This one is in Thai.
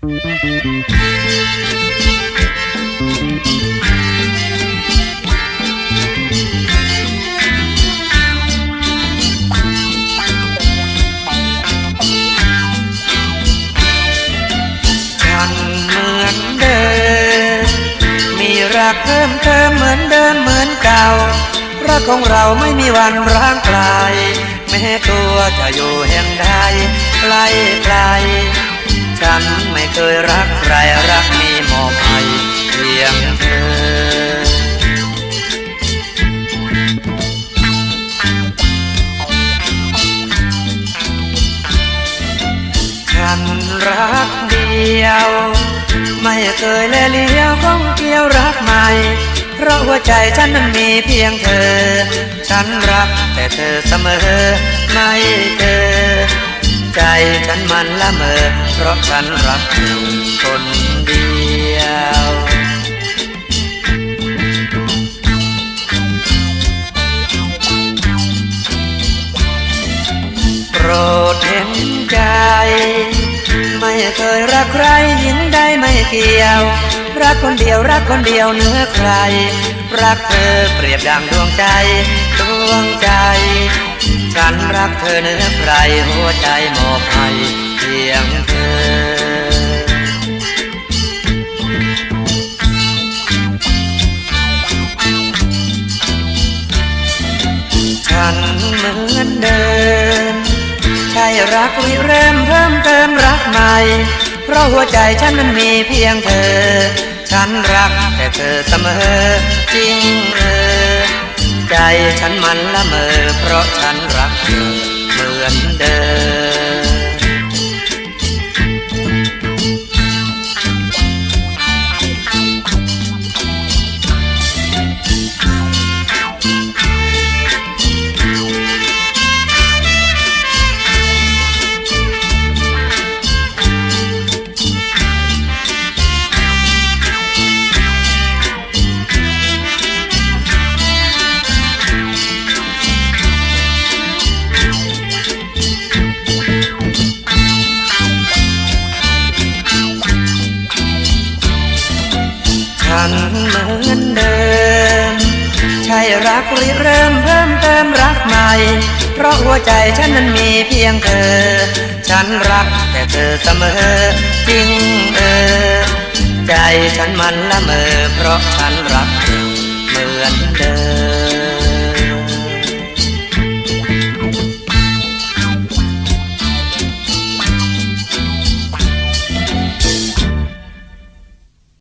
ฉันเหมือนเดิมมีรักเพิ่มเติมเหมือนเดิมเหมือนเก่า รักของเราไม่มีวันร้างกลาย แม้ตัวจะอยู่แห่งใดไกลไกล ฉันไม่เคยรักใครรักมีมอบให้เพียงเธอฉันรักเดียว ไม่เคยแลเลี้ยวข้องเกี่ยวรักใหม่ เพราะหัวใจฉันนั้นมีเพียงเธอ ฉันรักแต่เธอเสมอไม่เธอ ฉันมันละเมอ เพราะฉันรักเธอคนเดียวโปรดเห็นใจ ไม่เคยรักใครหญิงใดไม่เกี่ยว รักคนเดียวรักคนเดียวเหนื้อใคร รักเธอเปรียบดังดวงใจ ดวงใจ ฉันรักเธอเหนื้อใครหัวใจมอบให้เพียงเธอฉันเหมือนเดิมใช่รักวิเริ่มเพิ่มเติมรักใหม่ เพราะหัวใจฉันนั้นมีเพียงเธอ ฉันรักแต่เธอเสมอจริงเออใจฉันมันละเมอเพราะฉัน ฉันเหมือนเดิม ใช่รักริเริ่มเพิ่มเติมรักใหม่ เพราะหัวใจฉันนั้นมีเพียงเธอ ฉันรักแต่เธอเสมอจริงเออ ใจฉันมันละเมอเพราะฉันรักเธอเหมือนเดิม